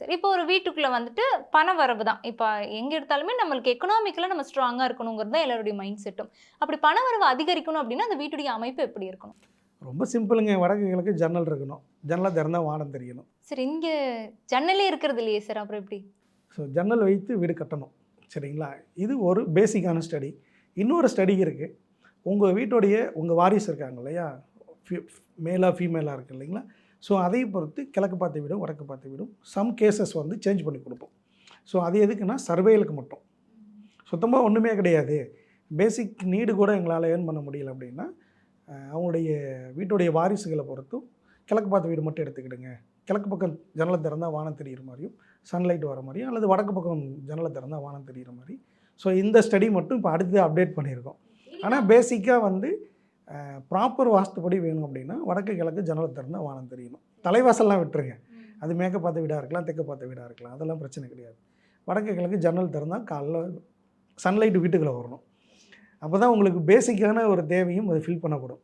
சரி இப்போ ஒரு வீட்டுக்குள்ள வந்துட்டு பண வரவு தான் இப்போ எங்க எடுத்தாலுமே நம்மளுக்கு எக்கனாமிக்கலா நம்ம ஸ்ட்ராங்கா இருக்கணுங்கிறது தான் எல்லாருடைய மைண்ட் செட்டும் அப்படி பண வரவு அதிகரிக்கணும் அப்படின்னா அந்த வீட்டுடைய அமைப்பு எப்படி இருக்கணும்? ரொம்ப சிம்பிளுங்க வடக்கு கிழக்கு ஜன்னல் இருக்கணும். ஜன்னலை திறந்தா வானம் தெரியணும் சரி இங்க ஜன்னலே இருக்கிறது இல்லையே சார் அப்புறம் எப்படி? ஸோ ஜன்னல் வைத்து வீடு கட்டணும். சரிங்களா? இது ஒரு பேசிக்கான ஸ்டடி இன்னொரு ஸ்டடி இருக்குது உங்கள் வீட்டுடைய உங்கள் வாரிசு இருக்காங்க இல்லையா? மேலாக ஃபீமேலாக இருக்கு இல்லைங்களா? ஸோ அதை பொறுத்து கிழக்கு பார்த்த வீடும் வடக்கு பார்த்த வீடும் சம் கேசஸ் வந்து சேஞ்ச் பண்ணி கொடுப்போம். ஸோ அது எதுக்குன்னா சர்வேலுக்கு மட்டும். சுத்தமாக ஒன்றுமே கிடையாது. பேசிக் நீடு கூட எங்களால் ஏர்ன் பண்ண முடியல அப்படின்னா அவங்களுடைய வீட்டுடைய வாரிசுகளை பொறுத்தும் கிழக்கு பார்த்த வீடு மட்டும் எடுத்துக்கிடுங்க. கிழக்கு பக்கம் ஜன்னலை திறந்தால் வானம் தெரிகிற மாதிரியும் சன்லைட் வர மாதிரியும் அல்லது வடக்கு பக்கம் ஜன்னலை திறந்தால் வானம் தெரிகிற மாதிரி. ஸோ இந்த ஸ்டடி மட்டும் இப்போ அடுத்து அப்டேட் பண்ணியிருக்கோம். ஆனால் பேசிக்காக வந்து ப்ராப்பர் வாஸ்துப்படி வேணும் அப்படின்னா வடக்கு கிழக்கு ஜன்னலை திறந்தால் வானம் தெரியணும் தலைவாசல்லாம் விட்டுருங்க. அது மேற்க பார்த்த வீடாக இருக்கலாம் தெற்க பார்த்த வீடாக இருக்கலாம். அதெல்லாம் பிரச்சனை கிடையாது. வடக்கு கிழக்கு ஜன்னல் திறந்தால் காலைல சன்லைட் வீட்டுக்குள்ளே வரணும். அப்போ தான் உங்களுக்கு பேசிக்கான ஒரு தேவையும் அது ஃபில் பண்ணப்படும்